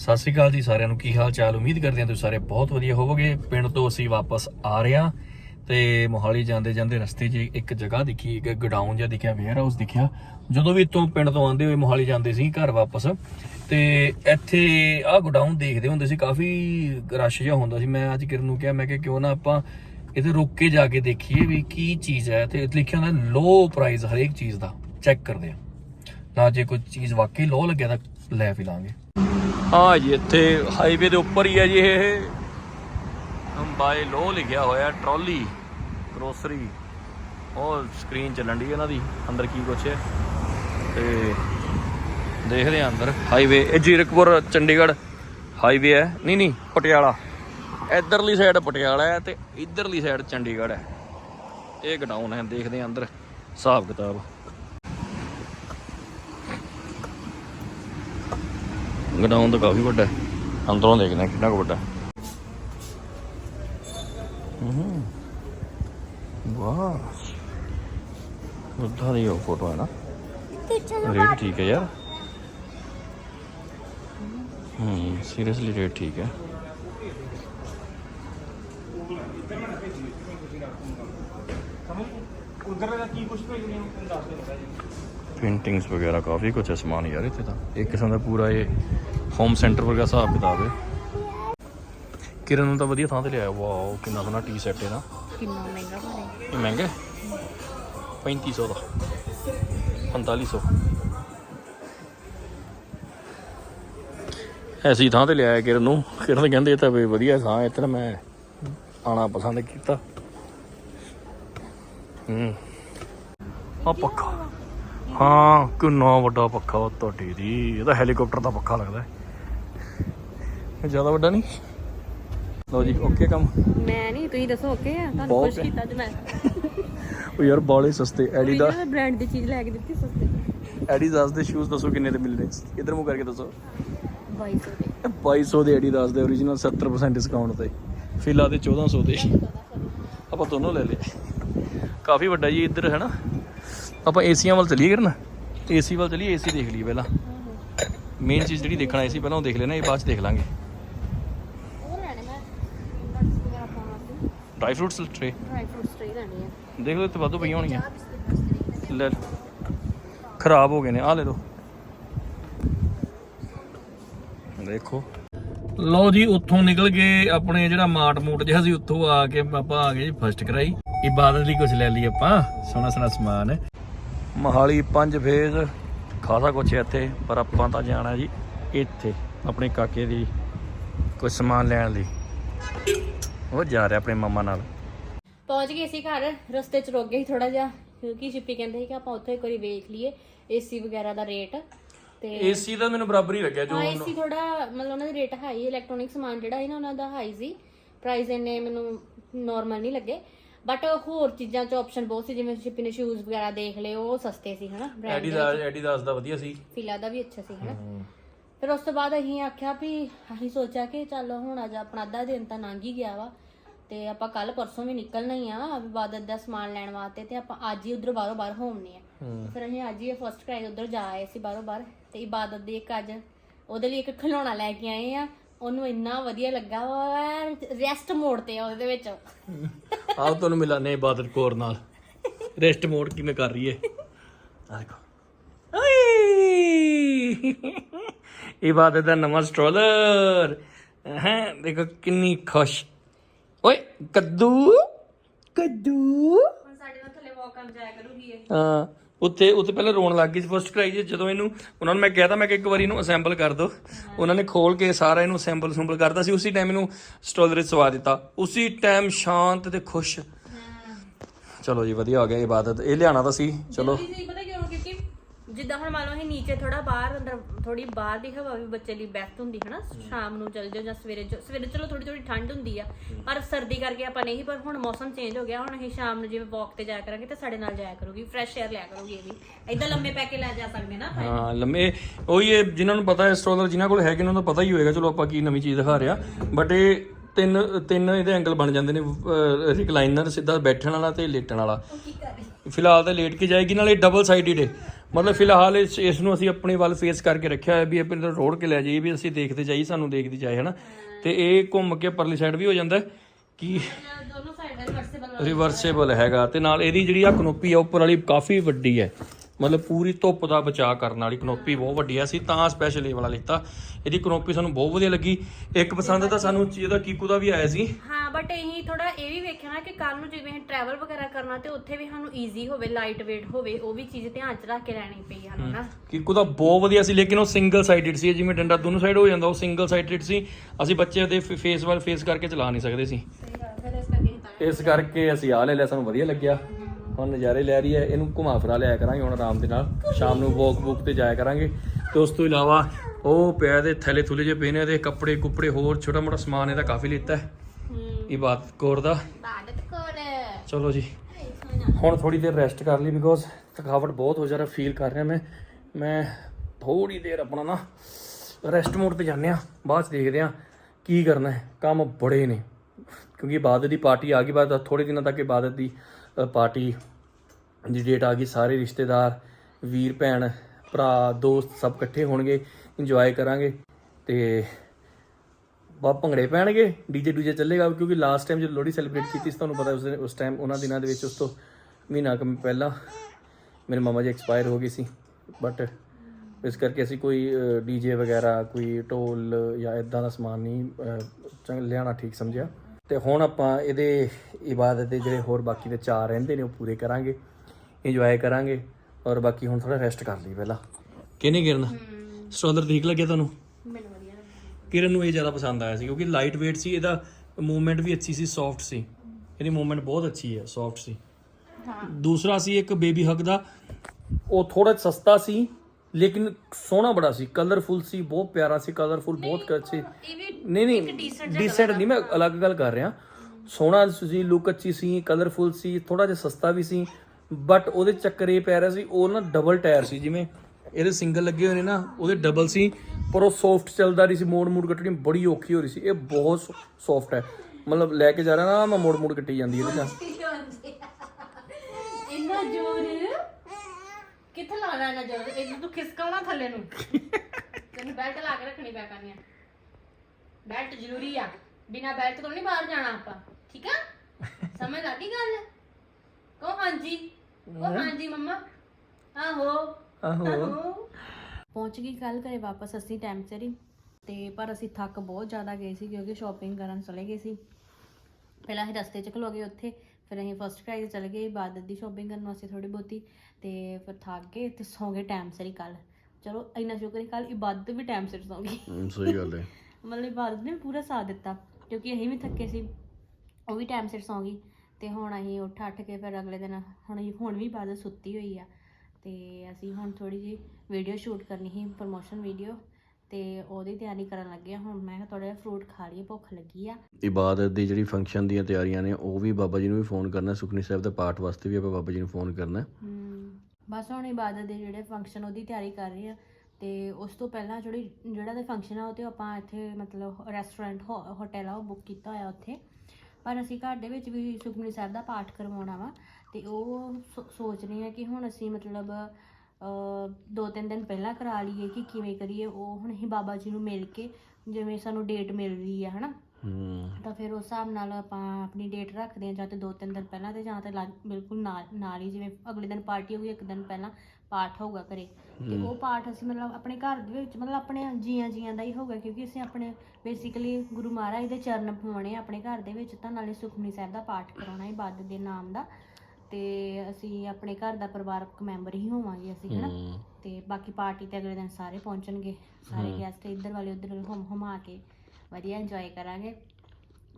ਸਤਿ ਸ਼੍ਰੀ ਅਕਾਲ ਜੀ ਸਾਰਿਆਂ ਨੂੰ, ਕੀ ਹਾਲ ਚਾਲ? ਉਮੀਦ ਕਰਦੇ ਹਾਂ ਤੁਸੀਂ ਸਾਰੇ ਬਹੁਤ ਵਧੀਆ ਹੋਵੋਗੇ। ਪਿੰਡ ਤੋਂ ਅਸੀਂ ਵਾਪਸ ਆ ਰਹੇ ਹਾਂ ਤੇ ਮੋਹਾਲੀ ਜਾਂਦੇ ਜਾਂਦੇ ਰਸਤੇ 'ਚ ਇੱਕ ਜਗ੍ਹਾ ਦਿਖੀ, ਇੱਕ ਗਡਾਊਨ ਜਿਹਾ ਦਿਖਿਆ ਵੇਅਰ ਹਾਊਸ ਦਿਖਿਆ। ਜਦੋਂ ਵੀ ਇੱਥੋਂ ਪਿੰਡ ਤੋਂ ਆਉਂਦੇ ਹੋਏ ਮੋਹਾਲੀ ਜਾਂਦੇ ਸੀ ਘਰ ਵਾਪਸ, ਤੇ ਇੱਥੇ ਆਹ ਗਡਾਊਨ ਦੇਖਦੇ ਹੁੰਦੇ ਸੀ, ਕਾਫੀ ਰਸ਼ ਜਿਹਾ ਹੁੰਦਾ ਸੀ। ਮੈਂ ਅੱਜ ਕਿਰਨ ਨੂੰ ਕਿਹਾ, ਮੈਂ ਕਿ ਕਿਉਂ ਨਾ ਆਪਾਂ ਇੱਥੇ ਰੁਕ ਕੇ ਜਾ ਕੇ ਦੇਖੀਏ ਵੀ ਕੀ ਚੀਜ਼ ਹੈ? ਤੇ ਲਿਖਿਆ ਹੁੰਦਾ ਲੋ ਪ੍ਰਾਈਸ ਹਰੇਕ ਚੀਜ਼ ਦਾ। ਚੈੱਕ ਕਰਦੇ ਆ ਨਾ ਜੇ ਕੋਈ ਚੀਜ਼ ਵਾਕਈ ਲੋ ਲੱਗਿਆ ਤਾਂ ਲੈ ਵੀ ਲਾਂਗੇ। ਹਾਂ ਜੀ ਇੱਥੇ ਹਾਈਵੇ ਦੇ ਉੱਪਰ ਹੀ ਹੈ ਜੀ ਇਹ। ਬਾਏ ਲੋ ਲਿਖਿਆ ਹੋਇਆ ਟਰਾਲੀ ਗਰੋਸਰੀ ਉਹ ਸਕਰੀਨ ਚੱਲਣ ਦੀ ਇਹਨਾਂ ਦੀ, ਅੰਦਰ ਕੀ ਕੁਛ ਹੈ। ਤੇ ਦੇਖਦੇ ਆ ਅੰਦਰ ਹਾਈਵੇ ਇਹ ਜੀਰਕਪੁਰ, ਚੰਡੀਗੜ੍ਹ ਹਾਈਵੇ ਹੈ। ਨਹੀਂ ਨਹੀਂ, ਪਟਿਆਲਾ। ਇਧਰਲੀ ਸਾਈਡ ਪਟਿਆਲਾ ਹੈ ਤੇ ਇਧਰਲੀ ਸਾਈਡ ਚੰਡੀਗੜ੍ਹ ਹੈ। ਇਹ ਗਡਾਊਨ ਹੈ, ਦੇਖਦੇ ਆ ਅੰਦਰ ਹਿਸਾਬ ਕਿਤਾਬ। ਗਡਾਊਨ ਤਾਂ ਕਾਫੀ ਵੱਡਾ ਹੈ। ਅੰਦਰੋਂ ਦੇਖਦੇ ਹਾਂ ਕਿੰਨਾ ਕੁ ਵੱਡਾ ਹੈ। ਹੂੰ। ਵਾਹ। ਉੱਧਰ ਦੀ ਉਹ ਫੋਟੋ ਹੈ ਨਾ। ਰੇਟ ਠੀਕ ਹੈ ਯਾਰ। ਹੂੰ ਸੀਰੀਅਸਲੀ ਰੇਟ ਠੀਕ ਹੈ। ਪੇਂਟਿੰਗਸ ਵਗੈਰਾ ਕਾਫੀ ਕੁਝ ਹੈ ਸਮਾਨ ਯਾਰ ਇੱਥੇ ਤਾਂ। ਇੱਕ ਕਿਸਮ ਦਾ ਪੂਰਾ ਇਹ ਹੋਮ ਸੈਂਟਰ ਵਰਗਾ ਹਿਸਾਬ ਕਿਤਾਬ ਹੈ। ਕਿਰਨ ਨੂੰ ਤਾਂ ਵਧੀਆ ਥਾਂ ਤੇ ਲਿਆਇਆ। ਵਾਓ ਕਿੰਨਾ ਸੋਹਣਾ ਟੀ ਸੈਟ ਨਾ। ਕਿੰਨਾ ਮਹਿੰਗਾ ਭਾਰੇ ਇਹ ਮਹਿੰਗਾ ਹੈ? 3500 ਦਾ। 4500 ਐਸੀ ਥਾਂ ਤੇ ਲਿਆਇਆ ਕਿਰਨ ਨੂੰ। ਕਿਰਨ ਕਹਿੰਦੇ ਇਹ ਤਾਂ ਵੀ ਵਧੀਆ ਥਾਂ ਇੱਥੇ ਮੈਂ ਆਣਾ ਪਸੰਦ ਕੀਤਾ। ਹੂੰ। ਆ ਪੱਖਾ। ਹਾਂ ਕਿੰਨਾ ਵੱਡਾ ਪੱਖਾ ਉਹ ਤੁਹਾਡੀ ਦੀ। ਇਹ ਤਾਂ ਹੈਲੀਕਾਪਟਰ ਦਾ ਪੱਖਾ ਲੱਗਦਾ। ਹੈ ਜ਼ਿਆਦਾ ਵੱਡਾ ਨਹੀਂ? ਲਓ ਜੀ ਓਕੇ ਕੰਮ। ਮੈਂ ਨਹੀਂ ਤੁਸੀਂ ਦੱਸੋ ਓਕੇ ਆ? ਤੁਹਾਨੂੰ ਬਹੁਤ ਖੁਸ਼ ਕੀਤਾ ਅੱਜ ਮੈਂ। ਉਹ ਯਾਰ ਬਾਲੇ ਸਸਤੇ। ਐਡੀਡਾ ਬ੍ਰਾਂਡ ਦੀ ਚੀਜ਼ ਲੈ ਕੇ ਦਿੱਤੀ ਸਸਤੇ। ਐਡੀਦਾਸ ਦੇ ਸ਼ੂਜ਼ ਦੱਸੋ ਕਿੰਨੇ ਦੇ ਮਿਲਨੇ ਇਧਰ ਮੂੰਹ ਕਰਕੇ ਦੱਸੋ। 2200 ਦੇ। ਇਹ 2200 ਦੇ ਐਡੀਦਾਸ ਦੇ origignal 70% ਡਿਸਕਾਊਂਟ ਤੇ। ਫਿਲਾ ਦੇ 1400 ਦੇ। ਆਪਾਂ ਦੋਨੋਂ ਲੈ ਲਏ। ਕਾਫੀ ਵੱਡਾ ਜੀ ਇੱਧਰ ਹੈ ਨਾ? ਆਪਾਂ ਏਸੀਆਂ ਵੱਲ ਚਲੀਏ ਕਰਨਾ? ਏਸੀ ਵੱਲ ਚਲੀਏ ਏਸੀ ਦੇਖ ਲਈਏ ਪਹਿਲਾਂ। ਮੇਨ ਚੀਜ਼ ਜਿਹੜੀ ਦੇਖਣਾ ਏਸੀ ਪਹਿਲਾਂ ਉਹ ਦੇਖ ਲੈਣਾ ਇਹ ਬਾਅਦ ਚ ਦੇਖ ਲਾਂਗੇ। Dry fruits tray dry fruits tray ਲੈਣੀ ਆ। ਦੇਖ ਲਓ ਇੱਥੇ ਵਾਧੂ ਪਈਆਂ ਲੈ। ਖਰਾਬ ਹੋ ਗਏ ਨੇ ਆ ਲੈ ਲਓ। ਦੇਖੋ। ਲਓ ਜੀ ਉੱਥੋਂ ਨਿਕਲ ਕੇ ਆਪਣੇ ਜਿਹੜਾ ਮਾਟ ਮੂਟ ਜਿਹਾ ਸੀ ਉੱਥੋਂ ਆ ਕੇ ਆਪਾਂ ਆ ਗਏ ਜੀ ਫਸਟ ਕਰਾਈ। ਇਬਾਦਤ ਲਈ ਕੁਝ ਲੈ ਲਈ ਆਪਾਂ ਸੋਹਣਾ ਸੋਹਣਾ ਸਮਾਨ। ਹੈ ਮਹਾਲੀ ਪੰਜ ਫੇਜ਼। ਖਾਸਾ ਕੁਛ ਹੈ ਇੱਥੇ ਪਰ ਆਪਾਂ ਤਾਂ ਜਾਣਾ ਜੀ ਇੱਥੇ ਆਪਣੇ ਕਾਕੇ ਦੀ ਕੁਝ ਸਮਾਨ ਲੈਣ ਲਈ। ਉਹ ਜਾ ਰਿਹਾ ਆਪਣੇ ਮਾਮਾ ਨਾਲ। ਪਹੁੰਚ ਗਏ ਸੀ ਘਰ ਰਸਤੇ 'ਚ ਰੁਕ ਗਏ ਸੀ ਥੋੜਾ ਜਿਹਾ ਕਿਉਂਕਿ ਸ਼ਿੱਪੀ ਕਹਿੰਦੇ ਸੀ ਕਿ ਆਪਾਂ ਉੱਥੇ ਇੱਕ ਵਾਰੀ ਵੇਖ ਲਈਏ ਏਸੀ ਵਗੈਰਾ ਦਾ ਰੇਟ। ਤੇ ਏਸੀ ਦਾ ਮੈਨੂੰ ਬਰਾਬਰ ਹੀ ਲੱਗਿਆ ਜੋ ਏਸੀ ਥੋੜਾ ਮਤਲਬ ਉਹਨਾਂ ਦੇ ਰੇਟ ਹਾਈ ਇਲੈਕਟ੍ਰੋਨਿਕ ਸਮਾਨ ਜਿਹੜਾ ਹੈ ਨਾ ਉਹਨਾਂ ਦਾ ਹਾਈ ਸੀ। ਪ੍ਰਾਈਸ ਇੰਨੇ ਮੈਨੂੰ ਨਾਰਮਲ ਨਹੀਂ ਲੱਗੇ। ਬਟ ਹੋਰ ਚੀਜ਼ਾਂ 'ਚ ਆਪਸ਼ਨ ਬਹੁਤ ਸੀ ਜਿਵੇਂ ਸ਼ਿਪੀ ਨੇ ਸ਼ੂਜ਼ ਵਗੈਰਾ ਦੇਖ ਲਏ ਉਹ ਸਸਤੇ ਸੀ ਹਨਾ ਐਡੀਦਾਸ ਐਡੀਦਾਸ ਦਾ ਵਧੀਆ ਸੀ। ਫਿਲਾ ਦਾ ਵੀ ਅੱਛਾ ਸੀ ਹਨਾ। ਫਿਰ ਉਸ ਤੋਂ ਬਾਅਦ ਅਸੀਂ ਆਖਿਆ ਵੀ ਅਸੀਂ ਸੋਚਿਆ ਕਿ ਚੱਲ ਹੁਣ ਅੱਜ ਆਪਣਾ ਅੱਧਾ ਦਿਨ ਤਾਂ ਲੰਘ ਹੀ ਗਿਆ ਵਾ ਤੇ ਆਪਾਂ ਕੱਲ ਪਰਸੋਂ ਵੀ ਨਿਕਲਣਾ ਹੀ ਆ ਇਬਾਦਤ ਦਾ ਸਮਾਨ ਲੈਣ ਵਾਸਤੇ ਤੇ ਆਪਾਂ ਅੱਜ ਹੀ ਉਧਰ ਬਾਹਰੋਂ ਬਾਹਰ ਹੋਮਨੇ ਆ। ਫਿਰ ਅਸੀਂ ਅੱਜ ਹੀ ਫਸਟ ਕਰਾਈ ਉਧਰ ਜਾ ਆਏ ਸੀ ਬਾਹਰੋਂ ਬਾਹਰ ਤੇ ਇਬਾਦਤ ਦੀ ਇੱਕ ਅੱਜ ਉਹਦੇ ਲਈ ਇੱਕ ਖਿਡੌਣਾ ਲੈ ਕੇ ਆਏ ਆ ਉਹਨੂੰ ਇੰਨਾ ਵਧੀਆ ਲੱਗਾ ਵਾ ਰੈਸਟ ਮੋਡ ਤੇ ਆ ਉਹਦੇ ਵਿੱਚ। ਆਓ ਤੁਹਾਨੂੰ ਮਿਲਾਨੇ ਇਬਾਦਤ ਕੌਰ ਨਾਲ। ਰੈਸਟ ਮੋਡ ਕਿਵੇਂ ਕਰ ਰਹੀ ਹੈ ਆ ਦੇਖੋ। ਓਏ! ਇਬਾਦਤ ਦਾ ਨਵਾਂ ਸਟ੍ਰੋਲਰ ਹੈ ਦੇਖੋ ਕਿੰਨੀ ਖੁਸ਼। ਓਏ ਕੱਦੂ ਕੱਦੂ। ਹੁਣ ਸਾਡੇ ਨਾਲ ਥੱਲੇ ਵਾਕ ਕਰਨ ਜਾਇਆ ਕਰੂਗੀ ਇਹ। ਹਾਂ। ਉੱਥੇ ਉੱਥੇ ਪਹਿਲਾਂ ਰੋਣ ਲੱਗ ਗਈ ਸੀ ਫਸਟ ਕਰਾਈ ਜੀ ਜਦੋਂ ਇਹਨੂੰ, ਉਹਨਾਂ ਨੂੰ ਮੈਂ ਕਹਿਤਾ ਮੈਂ ਕਿ ਇੱਕ ਵਾਰੀ ਇਹਨੂੰ ਅਸੈਂਬਲ ਕਰ ਦਿਓ। ਉਹਨਾਂ ਨੇ ਖੋਲ ਕੇ ਸਾਰਾ ਇਹਨੂੰ ਅਸੈਂਬਲ ਸੰਬਲ ਕਰਤਾ ਸੀ, ਉਸੇ ਟਾਈਮ ਇਹਨੂੰ ਸਟ੍ਰੋਲਰ ਸਵਾ ਦਿੱਤਾ। ਉਸੇ ਟਾਈਮ ਸ਼ਾਂਤ ਤੇ ਖੁਸ਼। ਚਲੋ ਜੀ, ਵਧੀਆ ਹੋ ਗਿਆ ਇਬਾਦਤ। ਇਹ ਲਿਆਣਾ ਤਾਂ ਸੀ, ਚਲੋ ਜ਼ਰੂਰੀ ਸੀ ਪਤਾ ਕਿਉਂ ਕਿਉਂਕਿ ਜਿੱਦਾਂ ਹੁਣ ਮੰਨ ਲਓ ਅਸੀਂ ਨੀਚੇ ਥੋੜਾ ਬਾਹਰ ਅੰਦਰ ਥੋੜੀ ਬਾਹਰ ਦੀ ਹਵਾ ਵੀ ਬੱਚੇ ਲਈ ਬੈਸਟ ਹੁੰਦੀ ਹੈ। ਨਾ ਸ਼ਾਮ ਨੂੰ ਚੱਲ ਜਾਓ ਜਾਂ ਸਵੇਰੇ ਚ- ਸਵੇਰੇ ਚਲੋ ਥੋੜੀ ਥੋੜੀ ਠੰਡ ਹੁੰਦੀ ਆ ਪਰ ਸਰਦੀ ਕਰਕੇ ਆਪਾਂ ਨਹੀਂ ਪਰ ਹੁਣ ਮੌਸਮ ਚੇਂਜ ਹੋ ਗਿਆ। ਹੁਣ ਅਸੀਂ ਸ਼ਾਮ ਨੂੰ ਜਿਵੇਂ ਵਾਕ ਤੇ ਜਾਇਆ ਕਰਾਂਗੇ ਤੇ ਸਾਡੇ ਨਾਲ ਜਾਇਆ ਕਰੂਗੀ ਫਰੈਸ਼ 에ਅਰ ਲਿਆ ਕਰੂਗੀ ਇਹ ਵੀ। ਏਦਾਂ ਲੰਮੇ ਪੈ ਕੇ ਲੈ ਜਾ ਸਕਦੇ ਨਾ ਆਪਾਂ। ਹਾਂ ਲੰਮੇ ਉਹੀ ਇਹ ਜਿਨ੍ਹਾਂ ਨੂੰ ਪਤਾ ਹੈ ਸਟ੍ਰੋਲਰ ਜਿਨ੍ਹਾਂ ਕੋਲ ਹੈਗੇ ਉਹਨਾਂ ਨੂੰ ਪਤਾ ਹੀ ਹੋਏਗਾ ਚਲੋ ਆਪਾਂ ਕੀ ਨਵੀਂ ਚੀਜ਼ ਦਿਖਾ ਰਿਹਾ ਬਟ ਇਹ ਤਿੰਨ ਤਿੰਨ ਇਹਦੇ ਐਂਗਲ ਬਣ ਜਾਂਦੇ ਨੇ ਰਿਕਲਾਈਨਰ ਸਿੱਧਾ ਬੈਠਣ ਵਾਲਾ ਤੇ ਲੇਟਣ ਵਾਲਾ। ਫਿਲਹਾਲ ਤਾਂ ਲੇਟ ਕੇ ਜਾਏਗੀ ਨਾਲੇ ਡਬਲ ਸਾਈਡਡ ਹੈ ਮਤਲਬ ਫਿਲਹਾਲ ਇਸ ਇਸ ਨੂੰ ਅਸੀਂ ਆਪਣੇ ਵੱਲ ਫੇਸ ਕਰਕੇ ਰੱਖਿਆ ਹੋਇਆ ਵੀ ਇਹ ਪਹਿਲਾਂ ਰੋੜ ਕੇ ਲੈ ਜਾਈਏ ਵੀ ਅਸੀਂ ਦੇਖਦੇ ਜਾਈਏ ਸਾਨੂੰ ਦੇਖਦੀ ਜਾਏ ਹਨਾ। ਤੇ ਇਹ ਘੁੰਮ ਕੇ ਪਰਲੀ ਸਾਈਡ ਵੀ ਹੋ ਜਾਂਦਾ ਕਿ ਦੋਨੋਂ ਸਾਈਡਾਂ ਰਿਵਰਸੇਬਲ ਰਿਵਰਸੇਬਲ ਹੈਗਾ। ਤੇ ਨਾਲ ਇਹਦੀ ਜਿਹੜੀ ਆ ਕਨੋਪੀ ਆ ਉੱਪਰ ਵਾਲੀ ਕਾਫੀ ਵੱਡੀ ਹੈ। ਮਤਲਬ ਪੂਰੀ ਧੁੱਪ ਦਾ ਬਚਾਅ ਕਰਨ ਵਾਲੀ ਕਨੋਪੀ ਬਹੁਤ ਵੱਡੀ ਆ। ਅਸੀਂ ਤਾਂ ਸਪੈਸ਼ਲ ਇਹ ਵਾਲਾ ਲਿੱਤਾ। ਇਹਦੀ ਕਨੋਪੀ ਸਾਨੂੰ ਬਹੁਤ ਵਧੀਆ ਲੱਗੀ। ਇੱਕ ਪਸੰਦ ਤਾਂ ਸਾਨੂੰ ਇਹਦਾ ਕੀਕੂ ਦਾ ਵੀ ਆਇਆ ਸੀ। ਹਾਂ ਬਟ ਇਹੀ ਥੋੜਾ ਇਹ ਵੀ ਵੇਖਿਆ ਨਾ ਕਿ ਕੱਲ ਨੂੰ ਜਿਵੇਂ ਟਰੈਵਲ ਵਗੈਰਾ ਕਰਨਾ ਤੇ ਉੱਥੇ ਵੀ ਸਾਨੂੰ ਈਜ਼ੀ ਹੋਵੇ ਲਾਈਟ weight ਹੋਵੇ ਉਹ ਵੀ ਚੀਜ਼ ਧਿਆਨ ਚ ਰੱਖ ਕੇ ਲੈਣੀ ਪਈ ਨਾ ਕੀਕੂ ਦਾ ਬਹੁਤ ਵਧੀਆ ਸੀ ਲੇਕਿਨ ਉਹ ਸਿੰਗਲ ਸਾਈਡਡ ਸੀ ਜਿਵੇਂ ਡੰਡਾ ਦੋਨੋਂ ਸਾਈਡ ਹੋ ਜਾਂਦਾ ਉਹ ਸਿੰਗਲ ਸਾਈਡਡ ਸੀ। ਅਸੀਂ ਬੱਚੇ ਦੇ ਫੇਸ ਵੱਲ ਫੇਸ ਕਰਕੇ ਚਲਾ ਨਹੀਂ ਸਕਦੇ ਸੀ। ਇਸ ਕਰਕੇ ਅਸੀਂ ਆ ਲੈ ਲਿਆ ਸਾਨੂੰ ਵਧੀਆ ਲੱਗਿਆ। ਹੁਣ ਨਜ਼ਾਰੇ ਲੈ ਰਹੀ ਹੈ ਇਹਨੂੰ ਘੁਮਾ ਫਿਰਾ ਲਿਆ ਕਰਾਂਗੇ ਹੁਣ ਆਰਾਮ ਦੇ ਨਾਲ। ਸ਼ਾਮ ਨੂੰ ਵਾਕ ਬੁੱਕ ਤੇ ਜਾਇਆ ਕਰਾਂਗੇ। ਤੇ ਉਸ ਤੋਂ ਇਲਾਵਾ ਉਹ ਪਿਆ ਦੇ ਥੈਲੇ ਥੁਲੇ ਜੇ ਪਏ ਨੇ ਇਹਦੇ ਕੱਪੜੇ ਕੁੱਪੜੇ ਹੋਰ ਛੋਟਾ ਮੋਟਾ ਸਮਾਨ ਇਹਦਾ ਕਾਫੀ ਲਿੱਤਾ ਹੈ। ਹੂੰ। ਇਬਾਦਤ ਕੌਰ ਦਾ। ਬਾਦਤ ਕੋਲ ਚਲੋ ਜੀ। ਹੁਣ ਥੋੜੀ ਦੇਰ ਰੈਸਟ ਕਰ ਲਈ ਬਿਕੋਜ਼ ਥਕਾਵਟ ਬਹੁਤ ਹੋ ਜਾ ਰਿਹਾ ਫੀਲ ਕਰ ਰਿਹਾ ਮੈਂ। ਮੈਂ ਥੋੜੀ ਦੇਰ ਆਪਣਾ ਨਾ ਰੈਸਟ ਮੋਡ ਤੇ ਜਾਂਦੇ ਆ ਬਾਅਦ 'ਚ ਦੇਖਦੇ ਆ ਕੀ ਕਰਨਾ ਹੈ। ਕੰਮ ਬੜੇ ਨੇ ਕਿਉਂਕਿ ਇਬਾਦਤ ਦੀ ਪਾਰਟੀ ਆ ਗਈ ਬਾਅਦ ਥੋੜੇ ਦਿਨਾਂ ਤੱਕ ਇਬਾਦਤ ਦੀ ਪਾਰਟੀ ਦੀ ਡੇਟ ਆ ਗਈ। ਸਾਰੇ ਰਿਸ਼ਤੇਦਾਰ ਵੀਰ ਭੈਣ ਭਰਾ ਦੋਸਤ ਸਭ ਇਕੱਠੇ ਹੋਣਗੇ ਇੰਜੋਏ ਕਰਾਂਗੇ ਤੇ ਬਾ ਭੰਗੜੇ ਪੈਣਗੇ। ਡੀਜੇ ਡੂਜੇ ਚੱਲੇਗਾ ਕਿਉਂਕਿ ਲਾਸਟ ਟਾਈਮ ਜਦੋਂ ਲੋਹੜੀ ਸੈਲੀਬ੍ਰੇਟ ਕੀਤੀ ਸੀ ਤੁਹਾਨੂੰ ਪਤਾ ਉਸ ਦਿਨ ਉਸ ਟਾਈਮ ਉਹਨਾਂ ਦਿਨਾਂ ਦੇ ਵਿੱਚ ਉਸ ਤੋਂ ਮਹੀਨਾ ਕੁ ਪਹਿਲਾਂ ਮੇਰੇ ਮਾਮਾ ਜੀ ਐਕਸਪਾਇਰ ਹੋ ਗਏ ਸੀ। ਬਟ ਇਸ ਕਰਕੇ ਅਸੀਂ ਕੋਈ ਡੀਜੇ ਵਗੈਰਾ ਕੋਈ ਢੋਲ ਜਾਂ ਇਦਾਂ ਦਾ ਸਮਾਨ ਨਹੀਂ ਅਹ, ਲਿਆਉਣਾ ਠੀਕ ਸਮਝਿਆ। ਤੇ ਹੁਣ ਆਪਾਂ ਇਹਦੇ ਇਬਾਦਤ ਦੇ ਜਿਹੜੇ ਹੋਰ ਬਾਕੀ ਦੇ ਚਾਰ ਰਹਿੰਦੇ ਨੇ ਉਹ ਪੂਰੇ ਕਰਾਂਗੇ ਇੰਜੋਏ ਕਰਾਂਗੇ ਔਰ ਬਾਕੀ ਹੁਣ ਥੋੜਾ ਰੈਸਟ ਕਰ ਲਈ ਪਹਿਲਾਂ। ਕਿਹਨੇ ਗਿਰਨਾ ਸਟ੍ਰੋਲਰ ਠੀਕ ਲੱਗਿਆ ਤੁਹਾਨੂੰ? ਮੈਨੂੰ ਵਧੀਆ ਲੱਗਦਾ ਕਿਰਨ ਨੂੰ ਇਹ ਜ਼ਿਆਦਾ ਪਸੰਦ ਆਇਆ ਸੀ ਕਿਉਂਕਿ ਲਾਈਟ weight ਸੀ ਇਹਦਾ ਮੂਵਮੈਂਟ ਵੀ ਅੱਛੀ ਸੀ ਸੌਫਟ ਸੀ। ਇਹਦੀ ਮੂਵਮੈਂਟ ਬਹੁਤ ਅੱਛੀ ਹੈ ਸੌਫਟ ਸੀ। ਹਾਂ। ਦੂਸਰਾ ਸੀ ਇੱਕ ਬੇਬੀ ਹੱਕ ਦਾ। ਉਹ ਥੋੜਾ ਸਸਤਾ ਸੀ ਲੇਕਿਨ ਸੋਹਣਾ ਬੜਾ ਸੀ ਕਲਰਫੁਲ ਸੀ ਬਹੁਤ ਪਿਆਰਾ ਸੀ ਕਲਰਫੁਲ ਬਹੁਤ ਅੱਛੀ। ਨਹੀਂ ਨਹੀਂ ਡੀਸੈਂਟ ਨਹੀਂ ਮੈਂ ਅਲੱਗ ਗੱਲ ਕਰ ਰਿਹਾ। ਸੋਹਣਾ ਸੀ ਲੁੱਕ ਅੱਛੀ ਸੀ ਕਲਰਫੁਲ ਸੀ ਥੋੜਾ ਜਿਹਾ ਸਸਤਾ ਵੀ ਸੀ ਬਟ ਉਹਦੇ ਚੱਕਰ ਪੈ ਰਿਹਾ ਸੀ ਉਹ ਨਾ ਡਬਲ ਟਾਇਰ ਸੀ ਜਿਵੇਂ ਇਹਦੇ ਸਿੰਗਲ ਲੱਗੇ ਹੋਏ ਨੇ ਨਾ ਉਹਦੇ ਡਬਲ ਸੀ ਪਰ ਉਹ ਸੌਫਟ ਚੱਲਦਾ ਰਹੀ ਸੀ ਮੋੜ ਮੋੜ ਕੱਟਣੀ ਬੜੀ ਔਖੀ ਹੋ ਰਹੀ ਸੀ ਇਹ ਬਹੁਤ ਸੌਫਟ ਹੈ। ਮਤਲਬ ਲੈ ਕੇ ਜਾ ਰਿਹਾ ਨਾ ਮੈਂ ਮੋੜ ਮੋੜ ਕੱਟੀ ਜਾਂਦੀ ਇਹਦੇ ਨਾਲ। ਇੰਨਾ ਜ਼ੋਰ? ਕਿੱਥੇ ਲਾਣਾ ਇੰਨਾ ਜ਼ੋਰ ਇਹਨੂੰ ਤੂੰ ਖਿਸਕਾਉਣਾ ਥੱਲੇ ਨੂੰ। ਤੈਨੂੰ ਬੈਲਟ ਲਾ ਕੇ ਰੱਖਣੀ ਪੈ ਕਰਨੀ ਆ ਬੈਲਟ ਜ਼ਰੂਰੀ ਆ। ਬਿਨਾ ਬੈਲਟ ਤੋਂ ਨਹੀਂ ਬਾਹਰ ਜਾਣਾ ਆਪਾਂ। ਠੀਕ ਆ? ਸਮਝ ਆ ਗਈ ਗੱਲ? ਕਹੋ ਹਾਂਜੀ। ਉਹ ਹਾਂਜੀ ਮੰਮਾ। ਆਹੋ। ਆਹੋ। ਪਹੁੰਚ ਗਈ ਕੱਲ ਘਰੇ ਵਾਪਸ ਅਸੀਂ ਟਾਈਮ ਸਿਰ ਹੀ ਤੇ ਪਰ ਅਸੀਂ ਥੱਕ ਬਹੁਤ ਜ਼ਿਆਦਾ ਗਏ ਸੀ ਕਿਉਂਕਿ ਸ਼ਾਪਿੰਗ ਕਰਨ ਚਲੇ ਗਏ ਸੀ। ਪਹਿਲਾਂ ਅਸੀਂ ਰਸਤੇ 'ਚ ਖਲੋ ਗਏ ਉੱਥੇ। ਫਿਰ ਅਸੀਂ ਫਸਟ ਕਰਾਈ ਚਲੇ ਗਏ ਇਬਾਦਤ ਦੀ ਸ਼ਾਪਿੰਗ ਕਰਨ ਵਾਸਤੇ ਥੋੜੀ ਬਹੁਤੀ ਤੇ ਫਿਰ ਥੱਕ ਗਏ ਤੇ ਸੌਂ ਗਏ ਟਾਈਮ ਸਿਰ ਹੀ ਕੱਲ ਚਲੋ ਇੰਨਾ ਸ਼ੁਕਰ ਹੈ ਕੱਲ ਇਬਾਦਤ ਵੀ ਟਾਈਮ ਸਿਰ ਸੌਂ ਗਈ। ਸਹੀ ਗੱਲ ਹੈ। ਮਤਲਬ ਇਬਾਦਤ ਨੇ ਪੂਰਾ ਸਾਥ ਦਿੱਤਾ ਕਿਉਂਕਿ ਅਸੀਂ ਵੀ ਥੱਕੇ ਸੀ ਉਹ ਵੀ ਟਾਈਮ ਸਿਰ ਸੌਂ ਗਈ ਤੇ ਹੁਣ ਅਸੀਂ ਉੱਠ ਅੱਠ ਕੇ ਫਿਰ ਅਗਲੇ ਦਿਨ ਹੁਣ ਅਸੀਂ- ਹੁਣ ਵੀ ਇਬਾਦਤ ਸੁੱਤੀ ਹੋਈ ਆ ਤੇ ਅਸੀਂ ਹੁਣ ਥੋੜੀ ਜੀ ਵੀਡੀਓ ਸ਼ੂਟ ਕਰਨੀ ਸੀ ਪ੍ਰੋਮੋਸ਼ਨ ਵੀਡੀਓ ਤੇ ਉਹਦੀ ਤਿਆਰੀ ਕਰਨ ਲੱਗੇ ਹਾਂ ਹੁਣ ਮੈਂ ਕਿਹਾ ਥੋੜਾ ਜਿਹਾ ਫਰੂਟ ਖਾ ਲਈਏ ਭੁੱਖ ਲੱਗੀ ਆ। ਇਬਾਦਤ ਦੀ ਜਿਹੜੀ ਫੰਕਸ਼ਨ ਦੀਆਂ ਤਿਆਰੀਆਂ ਨੇ ਉਹ ਵੀ ਬਾਬਾ ਜੀ ਨੂੰ ਵੀ ਫੋਨ ਕਰਨਾ ਸੁਖਨੀ ਸਾਹਿਬ ਦੇ ਪਾਠ ਵਾਸਤੇ ਵੀ ਆਪਾਂ ਬਾਬਾ ਜੀ ਨੂੰ ਫੋਨ ਕਰਨਾ। ਹਮ, ਬਸ ਹੁਣ ਇਬਾਦਤ ਦੇ ਜਿਹੜੇ ਫੰਕਸ਼ਨ ਉਹਦੀ ਤਿਆਰੀ ਕਰ ਰਹੇ ਆ। ਤੇ ਉਸ ਤੋਂ ਪਹਿਲਾਂ ਜਿਹੜੀ ਜਿਹੜਾ ਦਾ ਫੰਕਸ਼ਨ ਆ ਉਹ ਤੇ ਆਪਾਂ ਇੱਥੇ ਮਤਲਬ ਰੈਸਟੋਰੈਂਟ ਹੋਟਲ ਆ ਉਹ ਬੁੱਕ ਕੀਤਾ ਹੋਇਆ ਉੱਥੇ। ਪਰ ਅਸੀਂ ਘਰ ਦੇ ਵਿੱਚ ਵੀ ਸੁਖਮਨੀ ਸਾਹਿਬ ਦਾ ਪਾਠ ਕਰਵਾਉਣਾ ਵਾ ਤੇ ਉਹ ਸੋ- ਸੋਚ ਰਹੇ ਆ ਕਿ ਹੁਣ ਅਸੀਂ ਮਤਲਬ ਦੋ ਤਿੰਨ ਦਿਨ ਪਹਿਲਾਂ ਕਰਾ ਲਈਏ ਕਿ ਕਿਵੇਂ ਕਰੀਏ ਉਹ ਹੁਣ ਅਸੀਂ ਬਾਬਾ ਜੀ ਨੂੰ ਮਿਲ ਕੇ ਜਿਵੇਂ ਸਾਨੂੰ ਡੇਟ ਮਿਲ ਰਹੀ ਆ ਹਨਾ? ਹੂੰ। ਤਾਂ ਫਿਰ ਉਸ ਹਿਸਾਬ ਨਾਲ ਆਪਾਂ ਆਪਣੀ ਡੇਟ ਰੱਖਦੇ ਹਾਂ ਜਾਂ ਤੇ ਦੋ ਤਿੰਨ ਦਿਨ ਪਹਿਲਾਂ ਤੇ ਜਾਂ ਤੇ ਬਿਲਕੁਲ ਨਾਲ ਨਾਲ ਹੀ ਜਿਵੇਂ ਅਗਲੇ ਦਿਨ ਪਾਰਟੀ ਹੋਊਗੀ ਇੱਕ ਦਿਨ ਪਹਿਲਾਂ ਪਾਠ ਹੋਊਗਾ ਘਰੇ। ਤੇ ਉਹ ਪਾਠ ਅਸੀਂ ਮਤਲਬ ਆਪਣੇ ਘਰ ਦੇ ਵਿੱਚ ਮਤਲਬ ਆਪਣੇ ਜੀਆਂ ਜੀਆਂ ਦਾ ਹੀ ਹੋਊਗਾ ਕਿਉਂਕਿ ਅਸੀਂ ਆਪਣੇ ਬੇਸਿਕਲੀ ਗੁਰੂ ਮਹਾਰਾਜ ਦੇ ਚਰਨ ਪਵਾਉਣੇ ਆਪਣੇ ਘਰ ਦੇ ਵਿੱਚ ਤਾਂ ਨਾਲੇ ਸੁਖਮਨੀ ਸਾਹਿਬ ਦਾ ਪਾਠ ਕਰਾਉਣਾ ਹੈ ਇਬਾਦਤ ਦੇ ਨਾਮ ਦਾ। ਤੇ ਅਸੀਂ ਆਪਣੇ ਘਰ ਦਾ ਪਰਿਵਾਰਕ ਮੈਂਬਰ ਹੀ ਹੋਵਾਂਗੇ ਅਸੀਂ ਹਨਾ? ਹੂੰ। ਤੇ ਬਾਕੀ ਪਾਰਟੀ ਤੇ ਅਗਲੇ ਦਿਨ ਸਾਰੇ ਪਹੁੰਚਣਗੇ ਸਾਰੇ ਗੈਸਟ ਇੱਧਰ ਵਾਲੇ ਉੱਧਰ ਵਾਲੇ ਘੁੰਮ ਘੁਮਾ ਕੇ ਵਧੀਆ ਇੰਜੋਏ ਕਰਾਂਗੇ।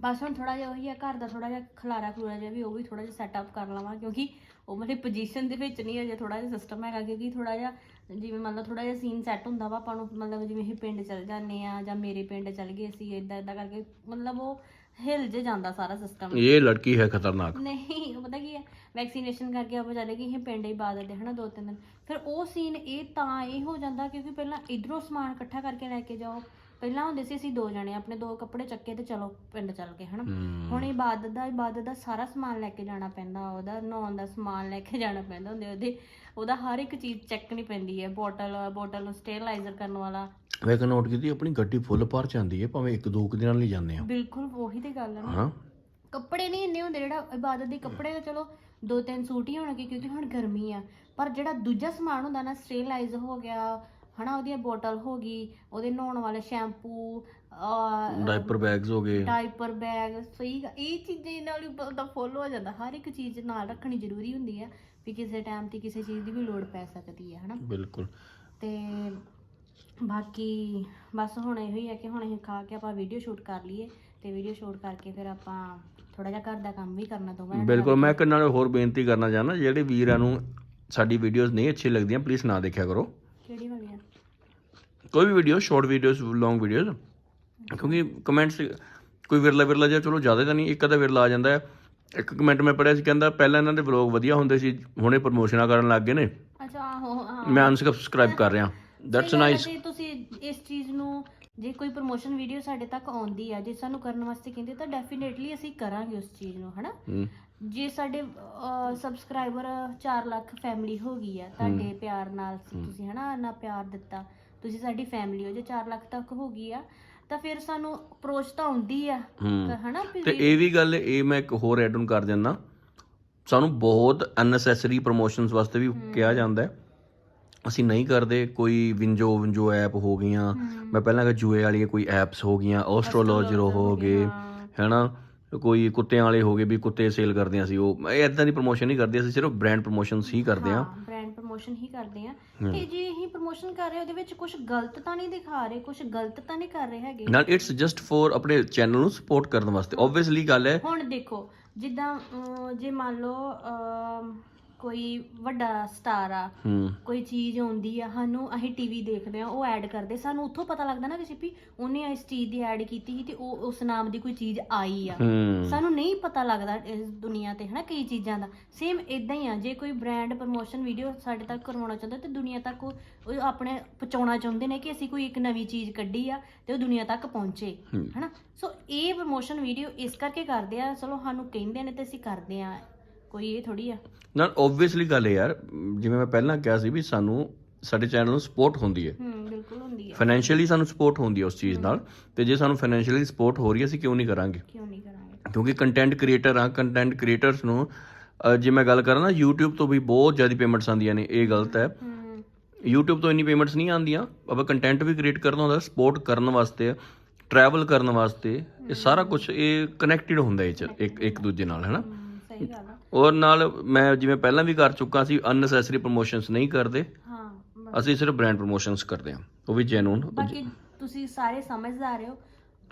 ਬਸ ਹੁਣ ਥੋੜਾ ਜਿਹਾ ਉਹੀ ਆ ਘਰ ਦਾ ਥੋੜਾ ਜਿਹਾ ਖਲਾਰਾ ਖਲੂਰਾ ਜਿਹਾ ਵੀ ਉਹ ਵੀ ਥੋੜਾ ਜਿਹਾ ਸੈਟਅਪ ਕਰ ਲਵਾਂ ਕਿਉਂਕਿ ਉਹ ਮੇਰੇ ਪੋਜੀਸ਼ਨ ਦੇ ਵਿੱਚ ਨਹੀਂ ਅਜੇ ਥੋੜਾ ਜਿਹਾ ਸਿਸਟਮ ਹੈਗਾ ਕਿਉਂਕਿ ਥੋੜਾ ਜਿਹਾ ਜਿਵੇਂ ਮਤਲਬ ਥੋੜਾ ਜਿਹਾ ਸੀਨ ਸੈੱਟ ਹੁੰਦਾ ਵਾ ਆਪਾਂ ਨੂੰ ਮਤਲਬ ਜਿਵੇਂ ਅਸੀਂ ਪਿੰਡ ਚਲ ਜਾਂਦੇ ਆ ਜਾਂ ਮੇਰੇ ਪਿੰਡ ਚਲ ਗਏ ਸੀ ਇਦਾਂ ਇਦਾਂ ਕਰਕੇ ਮਤਲਬ ਉਹ ਹਿਲ ਜੇ ਜਾਂਦਾ ਸਾਰਾ ਸਿਸਟਮ ਇਹ ਲੜਕੀ ਹੈ ਖਤਰਨਾਕ। ਨਹੀਂ ਉਹ ਪਤਾ ਕੀ ਹੈ? ਵੈਕਸੀਨੇਸ਼ਨ ਕਰਕੇ ਆਪਾਂ ਚਲੇ ਗਏ ਸੀ ਪਿੰਡ ਇਬਾਦਤ ਦੇ ਹਨਾ ਦੋ ਤਿੰਨ ਦਿਨ। ਫਿਰ ਉਹ ਸੀਨ ਇਹ ਤਾਂ ਇਹ ਹੋ ਜਾਂਦਾ ਕਿਉਂਕਿ ਪਹਿਲਾਂ ਇਧਰੋਂ ਸਮਾਨ ਇਕੱਠਾ ਕਰਕੇ ਲੈ ਕੇ ਜਾਓ। ਪਹਿਲਾਂ ਹੁੰਦੇ ਸੀ ਅਸੀਂ ਦੋ ਜਣੇ ਆਪਣੇ ਦੋ ਕੱਪੜੇ ਚੱਕੇ ਤੇ ਚਲੋ ਪਿੰਡ ਚੱਲ ਗਏ ਹਨਾ। ਹੂੰ। ਹੁਣ ਇਬਾਦਤ ਦਾ ਇਬਾਦਤ ਦਾ ਸਾਰਾ ਸਮਾਨ ਲੈ ਕੇ ਜਾਣਾ ਪੈਂਦਾ ਉਹਦਾ ਨਹਾਉਣ ਦਾ ਸਮਾਨ ਲੈ ਕੇ ਜਾਣਾ ਪੈਂਦਾ ਹੁੰਦੇ ਉਹਦੇ। ਉਹਦਾ ਹਰ ਇੱਕ ਚੀਜ਼ ਚੱਕਣੀ ਪੈਂਦੀ ਹੈ ਬੋਟਲ ਬੋਟਲ ਨੂੰ ਸਟੇਰਲਾਈਜ਼ਰ ਕਰਨ ਵਾਲਾ। ਇੱਕ ਨੋਟ ਕੀਤੀ ਆਪਣੀ ਗੱਡੀ ਫੁੱਲ ਭਰ ਜਾਂਦੀ ਹੈ ਭਾਵੇਂ ਇੱਕ ਦੋ ਕੁ ਦਿਨਾਂ ਲਈ ਜਾਂਦੇ ਆ ਬਿਲਕੁਲ ਉਹੀ ਤੇ ਗੱਲ ਹੈ ਨਾ। ਹਾਂ। ਕੱਪੜੇ ਨਹੀਂ ਇੰਨੇ ਹੁੰਦੇ ਜਿਹੜਾ ਇਬਾਦਤ ਦੇ ਕੱਪੜੇ ਤਾਂ ਚਲੋ ਦੋ ਤਿੰਨ ਸੂਟ ਹੀ ਹੋਣਗੇ ਕਿਉਂਕਿ ਹੁਣ ਗਰਮੀ ਆ। ਪਰ ਜਿਹੜਾ ਦੂਜਾ ਸਮਾਨ ਹੁੰਦਾ ਨਾ ਸਟੇਰਲਾਈਜ਼ ਹੋ ਗਿਆ ਹਨਾ ਉਹਦੀ ਬੋਟਲ ਹੋ ਗਈ ਉਹਦੇ ਨਹਾਉਣ ਵਾਲੇ ਸ਼ੈਂਪੂ ਡਾਈਪਰ ਬੈਗਸ ਹੋ ਗਏ। ਡਾਈਪਰ ਬੈਗ ਸਹੀ ਗ- ਇਹ ਚੀਜ਼ਾਂ ਨਾਲ ਹੀ ਬੰਦਾ ਫੁੱਲ ਹੋ ਜਾਂਦਾ ਹਰ ਇੱਕ ਚੀਜ਼ ਨਾਲ ਰੱਖਣੀ ਜ਼ਰੂਰੀ ਹੁੰਦੀ ਹੈ। ਵੀ ਕਿਸੇ ਟਾਈਮ ਤੇ ਕਿਸੇ ਚੀਜ਼ ਦੀ ਵੀ ਲੋੜ ਪੈ ਸਕਦੀ ਹੈ ਹਨਾ? ਬਿਲਕੁਲ। ਤੇ ਬਾਕੀ ਬਸ ਹੁਣ ਇਹੋ ਹੀ ਹੈ ਕਿ ਹੁਣ ਅਸੀਂ ਖਾ ਕੇ ਆਪਾਂ ਵੀਡੀਓ ਸ਼ੂਟ ਕਰ ਲਈਏ ਤੇ ਵੀਡੀਓ ਸ਼ੂਟ ਕਰਕੇ ਫਿਰ ਆਪਾਂ ਥੋੜਾ ਜਿਹਾ ਘਰ ਦਾ ਕੰਮ ਵੀ ਕਰਨਾ ਦੋਵਾਂ ਨੇ ਬਿਲਕੁਲ। ਮੈਂ ਇੱਕ ਨਾਲ ਹੋਰ ਬੇਨਤੀ ਕਰਨਾ ਚਾਹੁੰਦਾ ਜਿਹੜੇ ਵੀਰਾਂ ਨੂੰ ਸਾਡੀ ਵੀਡੀਓਜ਼ ਨਹੀਂ ਅੱਛੀ ਲੱਗਦੀਆਂ ਪਲੀਜ਼ ਨਾ ਦੇਖਿਆ ਕਰੋ। ਕਿਹੜੀ ਵਾਲੀ ਆ ਕੋਈ ਵੀ video short videos long videos ਕਿਉਂਕਿ ਕਮੈਂਟਸ ਕੋਈ ਵਿਰਲਾ ਵਿਰਲਾ ਜਿਹਾ ਚਲੋ ਜ਼ਿਆਦਾ ਤਾਂ ਨਹੀਂ ਇੱਕ ਅੱਧਾ ਵਿਰਲਾ ਆ ਜਾਂਦਾ ਹੈ। ਇੱਕ ਕਮੈਂਟ ਮੈਂ ਪੜਿਆ ਸੀ ਕਹਿੰਦਾ ਪਹਿਲਾਂ ਇਹਨਾਂ ਦੇ ਵਲੌਗ ਵਧੀਆ ਹੁੰਦੇ ਸੀ ਹੁਣੇ ਪ੍ਰਮੋਸ਼ਨਾਂ ਕਰਨ ਲੱਗ ਗਏ ਨੇ। ਅੱਛਾ ਆਹੋ ਹਾਂ। ਮੈਂ ਅਨਸਬਸਕ੍ਰਾਈਬ ਕਰ ਰਿਹਾ। ਦੈਟਸ ਸਹੀ ਗੱਲ ਹੈ, ਨਾਈਸ ਜੇ ਤੁਸੀਂ ਇਸ ਚੀਜ਼ ਨੂੰ ਜੇ ਕੋਈ ਪ੍ਰੋਮੋਸ਼ਨ ਵੀਡੀਓ ਸਾਡੇ ਤੱਕ ਆਉਂਦੀ ਆ ਜੇ ਸਾਨੂੰ ਕਰਨ ਵਾਸਤੇ ਕਹਿੰਦੇ ਤਾਂ ਡੈਫੀਨੇਟਲੀ ਅਸੀਂ ਕਰਾਂਗੇ ਉਸ ਚੀਜ਼ ਨੂੰ ਹਨਾ? ਜੇ ਸਾਡੇ ਸਬਸਕ੍ਰਾਈਬਰ 4 ਲੱਖ ਫੈਮਿਲੀ ਹੋ ਗਈ ਆ ਤੁਹਾਡੇ ਪਿਆਰ ਨਾਲ ਤੁਸੀਂ ਹਨਾ ਇੰਨਾ ਪਿਆਰ ਦਿੱਤਾ ਤੁਸੀਂ ਸਾਡੀ ਫੈਮਿਲੀ ਹੋ ਜੇ 4 ਲੱਖ ਤੱਕ ਹੋ ਗਈ ਆ ਤਾਂ ਫਿਰ ਸਾਨੂੰ ਅਪਰੋਚ ਤਾਂ ਆਉਂਦੀ ਆ ਹੂੰ। ਹਨਾ ਵੀ ਤੇ ਇਹ ਵੀ ਗੱਲ ਇਹ ਮੈਂ ਇੱਕ ਹੋਰ ਐਡ ਆਨ ਕਰ ਦਿੰਦਾ। ਸਾਨੂੰ ਬਹੁਤ ਅਨਨੈਸੈਸਰੀ ਪ੍ਰੋਮੋਸ਼ਨਸ ਵਾਸਤੇ ਵੀ ਕਿਹਾ ਜਾਂਦਾ ਹੈ। ਅਸੀਂ ਨਹੀਂ ਕਰਦੇ ਕੋਈ ਵਿੰਜੋ ਵਿੰਜੋ ਐਪ ਹੋ ਗਈਆਂ। ਮੈਂ ਪਹਿਲਾਂ ਕਿ ਜੂਏ ਵਾਲੀਆਂ ਕੋਈ ਐਪਸ ਹੋ ਗਈਆਂ ਐਸਟ੍ਰੋਲੋਜਰ ਹੋ ਗਏ ਹੈਨਾ? ਕੋਈ ਕੁੱਤਿਆਂ ਵਾਲੇ ਹੋ ਗਏ ਵੀ ਕੁੱਤੇ ਸੇਲ ਕਰਦੇ ਆ ਸੀ ਉਹ ਇਹ ਇਦਾਂ ਦੀ ਪ੍ਰੋਮੋਸ਼ਨ ਨਹੀਂ ਕਰਦੇ ਅਸੀਂ ਸਿਰਫ ਬ੍ਰਾਂਡ ਪ੍ਰੋਮੋਸ਼ਨਸ ਹੀ ਕਰਦੇ ਆ। ਬ੍ਰਾਂਡ ਪ੍ਰੋਮੋਸ਼ਨ ਹੀ ਕਰਦੇ ਆ। ਤੇ ਜੇ ਅਸੀਂ ਪ੍ਰੋਮੋਸ਼ਨ ਕਰ ਰਹੇ ਉਹਦੇ ਵਿੱਚ ਕੁਝ ਗਲਤ ਤਾਂ ਨਹੀਂ ਦਿਖਾ ਰਹੇ ਕੁਝ ਗਲਤ ਤਾਂ ਨਹੀਂ ਕਰ ਰਹੇ ਹੈਗੇ। ਨਾਲ ਇਟਸ ਜਸਟ ਫॉर ਆਪਣੇ ਚੈਨਲ ਨੂੰ ਸਪੋਰਟ ਕਰਨ ਵਾਸਤੇ। ਆਬਵੀਅਸਲੀ ਗੱਲ ਹੈ ਹੁਣ ਦੇਖੋ ਜਿੱਦਾਂ ਅਮ, ਜੇ ਮੰਨ ਲਓ ਅਮ, ਕੋਈ ਵੱਡਾ ਸਟਾਰ ਆ ਹੂੰ। ਕੋਈ ਚੀਜ਼ ਆਉਂਦੀ ਆ ਸਾਨੂੰ ਅਸੀਂ ਟੀਵੀ ਦੇਖਦੇ ਆ ਉਹ ਐਡ ਕਰਦੇ। ਸਾਨੂੰ ਉੱਥੋਂ ਪਤਾ ਲੱਗਦਾ ਨਾ ਕਿ ਵੀ ਉਹਨੇ ਇਸ ਚੀਜ਼ ਦੀ ਐਡ ਕੀਤੀ ਸੀ ਤੇ ਉਹ ਉਸ ਨਾਮ ਦੀ ਕੋਈ ਚੀਜ਼ ਆਈ ਆ। ਹੂੰ। ਸਾਨੂੰ ਨਹੀਂ ਪਤਾ ਲੱਗਦਾ ਇਸ ਦੁਨੀਆ ਤੇ ਹਨਾ ਕਈ ਚੀਜ਼ਾਂ ਦਾ। ਸੇਮ ਇਦਾਂ ਹੀ ਆ ਜੇ ਕੋਈ ਬ੍ਰਾਂਡ ਪ੍ਰਮੋਸ਼ਨ ਵੀਡੀਓ ਸਾਡੇ ਤੱਕ ਕਰਵਾਉਣਾ ਚਾਹੁੰਦਾ ਤੇ ਦੁਨੀਆ ਤੱਕ ਉਹ ਉਹ ਆਪਣੇ ਪਹੁੰਚਾਉਣਾ ਚਾਹੁੰਦੇ ਨੇ ਕਿ ਅਸੀਂ ਕੋਈ ਇੱਕ ਨਵੀਂ ਚੀਜ਼ ਕੱਢੀ ਆ ਤੇ ਉਹ ਦੁਨੀਆ ਤੱਕ ਪਹੁੰਚੇ ਹੂੰ। ਹਨਾ। ਸੋ ਇਹ ਪ੍ਰਮੋਸ਼ਨ ਵੀਡੀਓ ਇਸ ਕਰਕੇ ਕਰਦੇ ਆ ਚਲੋ ਸਾਨੂੰ ਕਹਿੰਦੇ ਨੇ ਤੇ ਅਸੀਂ ਕਰਦੇ ਆ। ਕੋਈ ਇਹ ਥੋੜੀ ਆ? ਨਾਲ ਆਬਵੀਅਸਲੀ ਗੱਲ ਹੈ ਯਾਰ ਜਿਵੇਂ ਮੈਂ ਪਹਿਲਾਂ ਕਿਹਾ ਸੀ ਵੀ ਸਾਨੂੰ ਸਾਡੇ ਚੈਨਲ ਨੂੰ ਸਪੋਰਟ ਹੁੰਦੀ ਹੈ। ਹੂੰ ਬਿਲਕੁਲ ਹੁੰਦੀ ਆ। ਫਾਈਨੈਂਸ਼ੀਅਲੀ ਸਾਨੂੰ ਸਪੋਰਟ ਹੁੰਦੀ ਹੈ ਉਸ ਚੀਜ਼ ਨਾਲ ਤੇ ਜੇ ਸਾਨੂੰ ਫਾਈਨੈਂਸ਼ੀਅਲੀ ਸਪੋਰਟ ਹੋ ਰਹੀ ਹੈ ਅਸੀਂ ਕਿਉਂ ਨਹੀਂ ਕਰਾਂਗੇ? ਕਿਉਂ ਨਹੀਂ ਕਰਾਂਗੇ? ਕਿਉਂਕਿ ਕੰਟੈਂਟ ਕ੍ਰੀਏਟਰ ਆ ਕੰਟੈਂਟ ਕ੍ਰੀਏਟਰਸ ਨੂੰ ਜੇ ਮੈਂ ਗੱਲ ਕਰਾਂ ਨਾ YouTube ਤੋਂ ਵੀ ਬਹੁਤ ਜ਼ਿਆਦਾ ਪੇਮੈਂਟਸ ਆਉਂਦੀਆਂ ਨੇ ਇਹ ਗਲਤ ਹੈ। ਹੂੰ। YouTube ਤੋਂ ਇੰਨੀ ਪੇਮੈਂਟਸ ਨਹੀਂ ਆਉਂਦੀਆਂ ਆਪਾਂ ਕੰਟੈਂਟ ਵੀ ਕ੍ਰੀਏਟ ਕਰਨਾ ਹੁੰਦਾ ਸਪੋਰਟ ਕਰਨ ਵਾਸਤੇ ਟਰੈਵਲ ਕਰਨ ਵਾਸਤੇ ਇਹ ਸਾਰਾ ਕੁਝ ਇਹ ਕਨੈਕਟਡ ਹੁੰਦਾ ਇਹ ਚ ਇੱਕ ਇੱਕ ਦੂਜੇ ਨਾਲ ਹੈਨਾ ਹੂੰ, ਸਹੀ ਗੱਲ ਆ। ਔਰ ਨਾਲ ਮੈਂ ਜਿਵੇਂ ਪਹਿਲਾਂ ਵੀ ਕਰ ਚੁੱਕਾ ਸੀ ਅਨਨੈਸੈਸਰੀ ਪ੍ਰੋਮੋਸ਼ਨਸ ਨਹੀਂ ਕਰਦੇ। ਹਾਂ ਅਸੀਂ ਸਿਰਫ ਬ੍ਰਾਂਡ ਪ੍ਰੋਮੋਸ਼ਨਸ ਕਰਦੇ ਹਾਂ ਉਹ ਵੀ ਜੈਨੂਨ ਬਾਕੀ ਤੁਸੀਂ ਸਾਰੇ ਸਮਝਦਾਰ ਹੋ।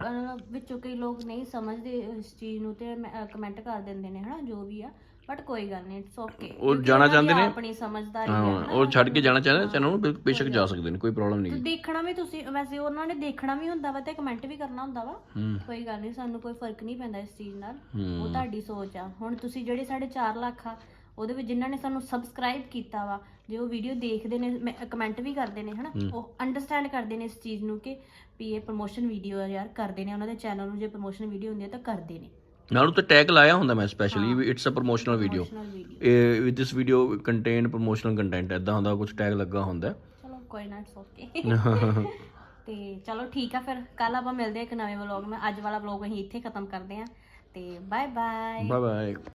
ਅਹ ਵਿੱਚੋਂ ਕਈ ਲੋਕ ਨਹੀਂ ਸਮਝਦੇ ਇਸ ਚੀਜ਼ ਨੂੰ ਤੇ ਕਮੈਂਟ ਕਰ ਦਿੰਦੇ ਨੇ ਹਨਾ ਜੋ ਵੀ ਆ। ਬਟ ਕੋਈ ਗੱਲ ਨਹੀਂ ਇਟਸ ਓਕੇ ਉਹ ਜਾਣਾ ਚਾਹੁੰਦੇ ਨੇ। ਆਪਣੀ ਸਮਝਦਾਰੀ ਹੈ। ਉਹ ਛੱਡ ਕੇ ਜਾਣਾ ਚਾਹੁੰਦੇ ਚੈਨਲ ਨੂੰ ਬੇ- ਬੇਸ਼ੱਕ ਜਾ ਸਕਦੇ ਨੇ ਕੋਈ ਪ੍ਰੋਬਲਮ ਤੇ ਨਹੀਂ ਦੇਖਣਾ ਵੀ ਤੁਸੀਂ ਵੈਸੇ ਉਹਨਾਂ ਨੇ ਦੇਖਣਾ ਵੀ ਹੁੰਦਾ ਵਾ ਤੇ ਕਮੈਂਟ ਵੀ ਕਰਨਾ ਹੁੰਦਾ ਵਾ। ਹੂੰ। ਕੋਈ ਗੱਲ ਨਹੀਂ ਸਾਨੂੰ ਕੋਈ ਫ਼ਰਕ ਨਹੀਂ ਪੈਂਦਾ ਇਸ ਚੀਜ਼ ਨਾਲ। ਹੂੰ। ਉਹ ਤੁਹਾਡੀ ਸੋਚ ਆ। ਹੁਣ ਤੁਸੀਂ ਜਿਹੜੇ ਸਾਡੇ 4 ਲੱਖ ਆ ਉਹਦੇ ਵਿੱਚ ਜਿਨ੍ਹਾਂ ਨੇ ਸਾਨੂੰ ਸਬਸਕ੍ਰਾਈਬ ਕੀਤਾ ਵਾ ਜੇ ਉਹ ਵੀਡੀਓ ਦੇਖਦੇ ਨੇ ਕਮੈਂਟ ਵੀ ਕਰਦੇ ਨੇ ਹਨਾ? ਉਹ ਅੰਡਰਸਟੈਂਡ ਕਰਦੇ ਨੇ ਇਸ ਚੀਜ਼ ਨੂੰ ਕਿ ਵੀ ਇਹ ਪ੍ਰੋਮੋਸ਼ਨ ਵੀਡੀਓ ਆ ਯਾਰ ਕਰਦੇ ਨੇ ਉਹਨਾਂ ਦੇ ਚੈਨਲ ਨੂੰ ਜੇ ਪ੍ਰੋਮੋਸ਼ਨ ਵੀਡੀਓ ਹੁੰਦੀ ਹੈ ਤਾਂ ਕਰਦੇ ਨੇ। ਨਾਲ ਉੱਤੇ ਟੈਗ ਲਾਇਆ ਹੁੰਦਾ ਮੈਂ ਸਪੈਸ਼ਲੀ ਵੀ ਇਟਸ ਅ ਪ੍ਰੋਮੋਸ਼ਨਲ ਵੀਡੀਓ ਇਹ with this video contain promotional content ਐਦਾਂ ਹੁੰਦਾ ਕੁਝ ਟੈਗ ਲੱਗਾ ਹੁੰਦਾ। ਚਲੋ ਕੋਈ ਨਾ ਇਟਸ ਓਕੇ ਤੇ ਚਲੋ ਠੀਕ ਆ ਫਿਰ ਕੱਲ ਆਪਾਂ ਮਿਲਦੇ ਆ ਇੱਕ ਨਵੇਂ ਵਲੌਗ ਮੈਂ ਅੱਜ ਵਾਲਾ ਵਲੌਗ ਅਸੀਂ ਇੱਥੇ ਖਤਮ ਕਰਦੇ ਆ ਤੇ ਬਾਏ ਬਾਏ ਬਾਏ ਬਾਏ